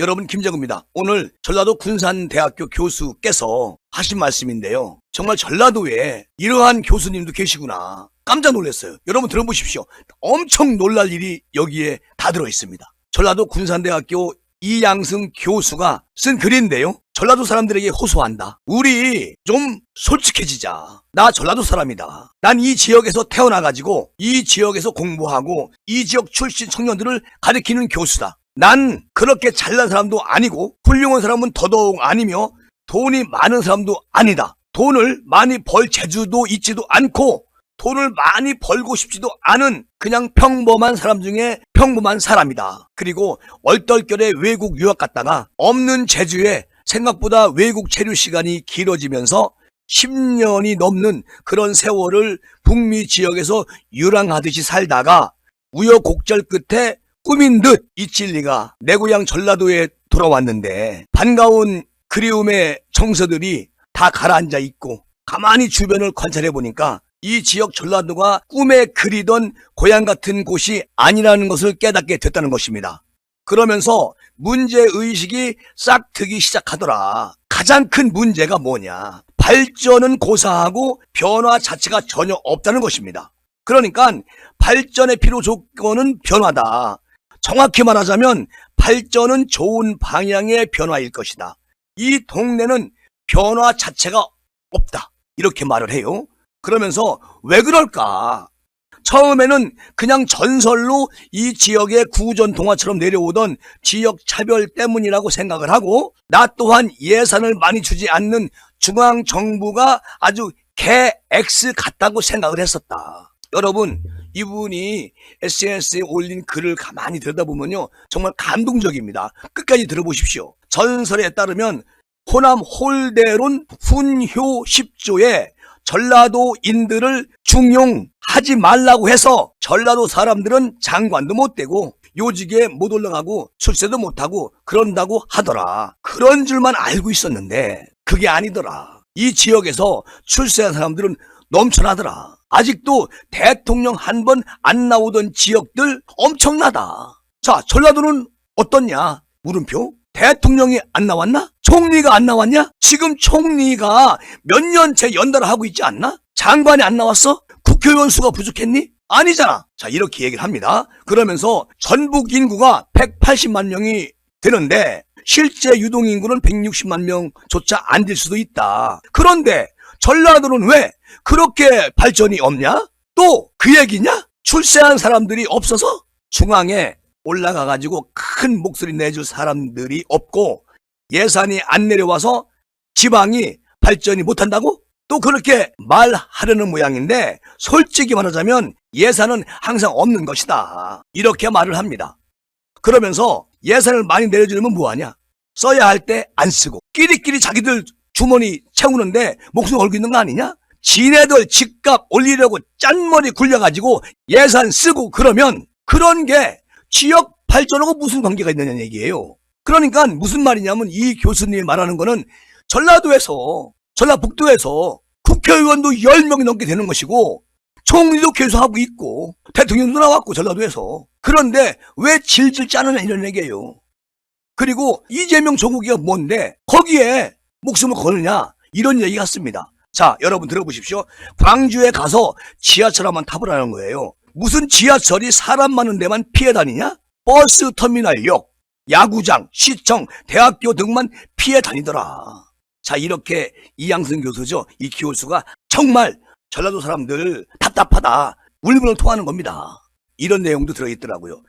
여러분 김정우입니다. 오늘 전라도 군산대학교 교수께서 하신 말씀인데요. 정말 전라도에 이러한 교수님도 계시구나. 깜짝 놀랐어요. 여러분 들어보십시오. 엄청 놀랄 일이 여기에 다 들어 있습니다. 전라도 군산대학교 이양승 교수가 쓴 글인데요. 전라도 사람들에게 호소한다. 우리 좀 솔직해지자. 나 전라도 사람이다. 난 이 지역에서 태어나가지고 이 지역에서 공부하고 이 지역 출신 청년들을 가리키는 교수다. 난 그렇게 잘난 사람도 아니고 훌륭한 사람은 더더욱 아니며 돈이 많은 사람도 아니다. 돈을 많이 벌 재주도 있지도 않고 돈을 많이 벌고 싶지도 않은 그냥 평범한 사람 중에 평범한 사람이다. 그리고 얼떨결에 외국 유학 갔다가 없는 재주에 생각보다 외국 체류 시간이 길어지면서 10년이 넘는 그런 세월을 북미 지역에서 유랑하듯이 살다가 우여곡절 끝에 꾸민 듯이 진리가 내 고향 전라도에 돌아왔는데 반가운 그리움의 정서들이 다 가라앉아 있고 가만히 주변을 관찰해 보니까 이 지역 전라도가 꿈에 그리던 고향 같은 곳이 아니라는 것을 깨닫게 됐다는 것입니다. 그러면서 문제의식이 싹 트기 시작하더라. 가장 큰 문제가 뭐냐. 발전은 고사하고 변화 자체가 전혀 없다는 것입니다. 그러니까 발전의 필요 조건은 변화다. 정확히 말하자면 발전은 좋은 방향의 변화일 것이다. 이 동네는 변화 자체가 없다. 이렇게 말을 해요. 그러면서 왜 그럴까? 처음에는 그냥 전설로 이 지역의 구전 동화처럼 내려오던 지역 차별 때문이라고 생각을 하고 나 또한 예산을 많이 주지 않는 중앙 정부가 아주 개 X 같다고 생각을 했었다. 여러분 이분이 SNS에 올린 글을 가만히 들여다보면요 정말 감동적입니다. 끝까지 들어보십시오. 전설에 따르면 호남 홀대론 훈효 10조에 전라도인들을 중용하지 말라고 해서 전라도 사람들은 장관도 못 되고 요직에 못 올라가고 출세도 못하고 그런다고 하더라. 그런 줄만 알고 있었는데 그게 아니더라. 이 지역에서 출세한 사람들은 넘쳐나더라. 아직도 대통령 한 번 안 나오던 지역들 엄청나다. 자, 전라도는 어떻냐? 물음표. 대통령이 안 나왔나? 총리가 안 나왔냐? 지금 총리가 몇 년째 연달아 하고 있지 않나? 장관이 안 나왔어? 국회의원 수가 부족했니? 아니잖아. 자, 이렇게 얘기를 합니다. 그러면서 전북 인구가 180만 명이 되는데 실제 유동 인구는 160만 명조차 안 될 수도 있다. 그런데 전라도는 왜 그렇게 발전이 없냐? 또 그 얘기냐? 출세한 사람들이 없어서 중앙에 올라가 가지고 큰 목소리 내줄 사람들이 없고 예산이 안 내려와서 지방이 발전이 못한다고? 또 그렇게 말하려는 모양인데 솔직히 말하자면 예산은 항상 없는 것이다. 이렇게 말을 합니다. 그러면서 예산을 많이 내려주려면 뭐하냐? 써야 할 때 안 쓰고 끼리끼리 자기들 주머니 채우는데 목숨 걸고 있는 거 아니냐? 지네들 집값 올리려고 짠머리 굴려가지고 예산 쓰고 그러면 그런 게 지역 발전하고 무슨 관계가 있느냐는 얘기예요. 그러니까 무슨 말이냐면 이 교수님이 말하는 거는 전라도에서 전라북도에서 국회의원도 10명이 넘게 되는 것이고 총리도 계속 하고 있고 대통령도 나왔고 전라도에서 그런데 왜 질질 짜느냐 이런 얘기예요. 그리고 이재명 조국이가 뭔데 거기에 목숨을 거느냐 이런 얘기 같습니다. 자 여러분 들어보십시오. 광주에 가서 지하철 한번 타보라는 거예요. 무슨 지하철이 사람 많은 데만 피해 다니냐? 버스 터미널역, 야구장, 시청, 대학교 등만 피해 다니더라. 자 이렇게 이양승 교수죠. 이 교수가 정말 전라도 사람들 답답하다. 울분을 토하는 겁니다. 이런 내용도 들어있더라고요.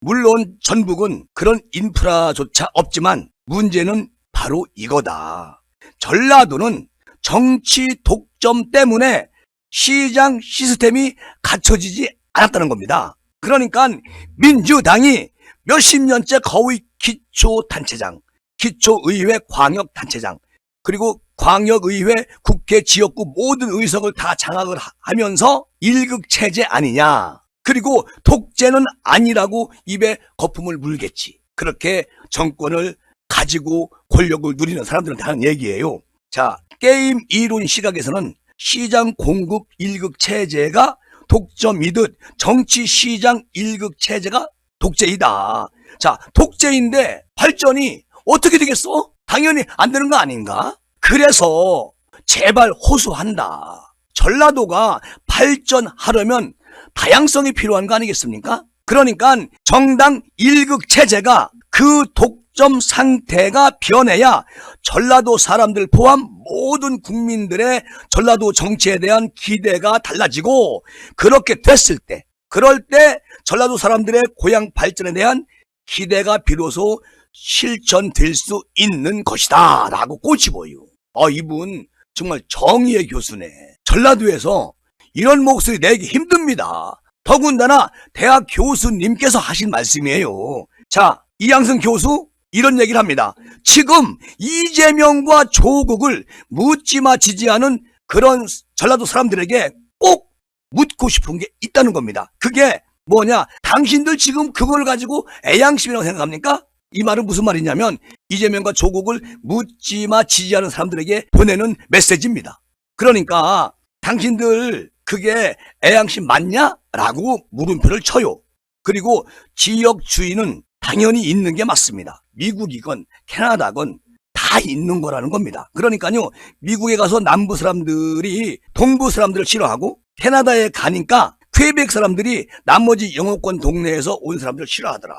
물론 전북은 그런 인프라조차 없지만 문제는 바로 이거다. 전라도는 정치 독점 때문에 시장 시스템이 갖춰지지 않았다는 겁니다. 그러니까 민주당이 몇십 년째 거의 기초단체장, 기초의회 광역단체장, 그리고 광역의회, 국회, 지역구 모든 의석을 다 장악을 하- 하면서 일극체제 아니냐. 그리고 독재는 아니라고 입에 거품을 물겠지. 그렇게 정권을 가지고 권력을 누리는 사람들은 하는 얘기예요. 자, 게임 이론 시각에서는 시장 공급 일극 체제가 독점이듯 정치 시장 일극 체제가 독재이다. 자, 독재인데 발전이 어떻게 되겠어? 당연히 안 되는 거 아닌가? 그래서 제발 호소한다. 전라도가 발전하려면 다양성이 필요한 거 아니겠습니까? 그러니까 정당 일극 체제가 그 독 점 상태가 변해야 전라도 사람들 포함 모든 국민들의 전라도 정치에 대한 기대가 달라지고 그렇게 됐을 때 그럴 때 전라도 사람들의 고향 발전에 대한 기대가 비로소 실천될 수 있는 것이다 라고 꼬집어요. 아 이분 정말 정의의 교수네. 전라도에서 이런 목소리 내기 힘듭니다. 더군다나 대학 교수님께서 하신 말씀이에요. 자, 이양승 교수 이런 얘기를 합니다. 지금 이재명과 조국을 묻지마 지지하는 그런 전라도 사람들에게 꼭 묻고 싶은 게 있다는 겁니다. 그게 뭐냐? 당신들 지금 그걸 가지고 애양심이라고 생각합니까? 이 말은 무슨 말이냐면 이재명과 조국을 묻지마 지지하는 사람들에게 보내는 메시지입니다. 그러니까 당신들 그게 애양심 맞냐? 라고 물음표를 쳐요. 그리고 지역주의는 당연히 있는 게 맞습니다. 미국이건 캐나다건 다 있는 거라는 겁니다. 그러니까요, 미국에 가서 남부 사람들이 동부 사람들을 싫어하고 캐나다에 가니까 퀘벡 사람들이 나머지 영어권 동네에서 온 사람들을 싫어하더라.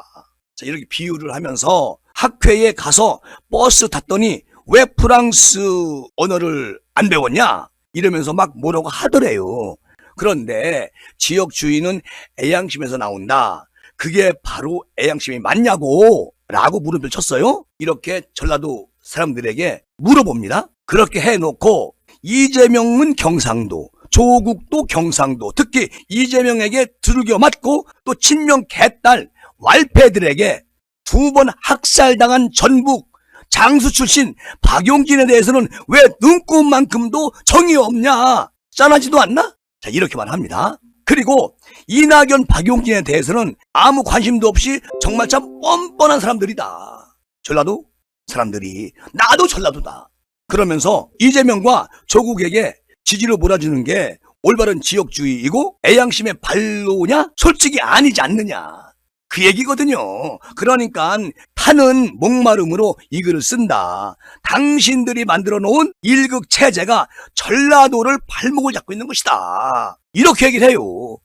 자, 이렇게 비유를 하면서 학회에 가서 버스 탔더니 왜 프랑스 언어를 안 배웠냐? 이러면서 막 뭐라고 하더래요. 그런데 지역주의는 애양심에서 나온다. 그게 바로 애양심이 맞냐고 라고 물음표를 쳤어요. 이렇게 전라도 사람들에게 물어봅니다. 그렇게 해놓고 이재명은 경상도, 조국도 경상도, 특히 이재명에게 두들겨 맞고 또 친명 개딸 왈패들에게 두 번 학살당한 전북 장수 출신 박용진에 대해서는 왜 눈꼽만큼도 정이 없냐? 짠하지도 않나? 자, 이렇게만 합니다. 그리고 이낙연 박용진에 대해서는 아무 관심도 없이 정말 참 뻔뻔한 사람들이다. 전라도 사람들이 나도 전라도다. 그러면서 이재명과 조국에게 지지를 몰아주는 게 올바른 지역주의이고 애양심의 발로냐? 솔직히 아니지 않느냐. 그 얘기거든요. 그러니까 타는 목마름으로 이 글을 쓴다. 당신들이 만들어 놓은 일극 체제가 전라도를 발목을 잡고 있는 것이다. 이렇게 얘기를 해요.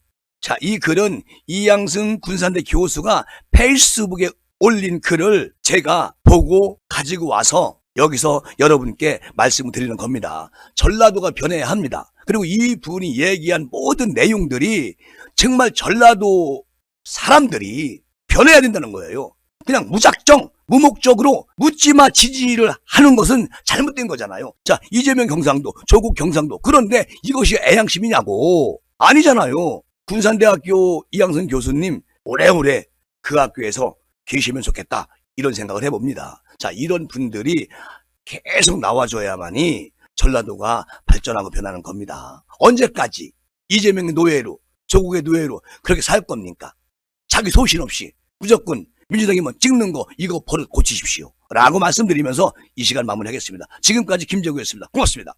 자, 이 글은 이양승 군산대 교수가 페이스북에 올린 글을 제가 보고 가지고 와서 여기서 여러분께 말씀을 드리는 겁니다. 전라도가 변해야 합니다. 그리고 이 분이 얘기한 모든 내용들이 정말 전라도 사람들이 변해야 된다는 거예요. 그냥 무작정, 무목적으로 묻지마 지지를 하는 것은 잘못된 거잖아요. 자, 이재명 경상도, 조국 경상도. 그런데 이것이 애양심이냐고. 아니잖아요. 군산대학교 이양선 교수님, 오래오래 그 학교에서 계시면 좋겠다. 이런 생각을 해봅니다. 자, 이런 분들이 계속 나와줘야만이 전라도가 발전하고 변하는 겁니다. 언제까지 이재명의 노예로, 조국의 노예로 그렇게 살 겁니까? 자기 소신 없이 무조건 민주당이면 찍는 거 이거 버릇 고치십시오. 라고 말씀드리면서 이 시간 마무리하겠습니다. 지금까지 김재구였습니다. 고맙습니다.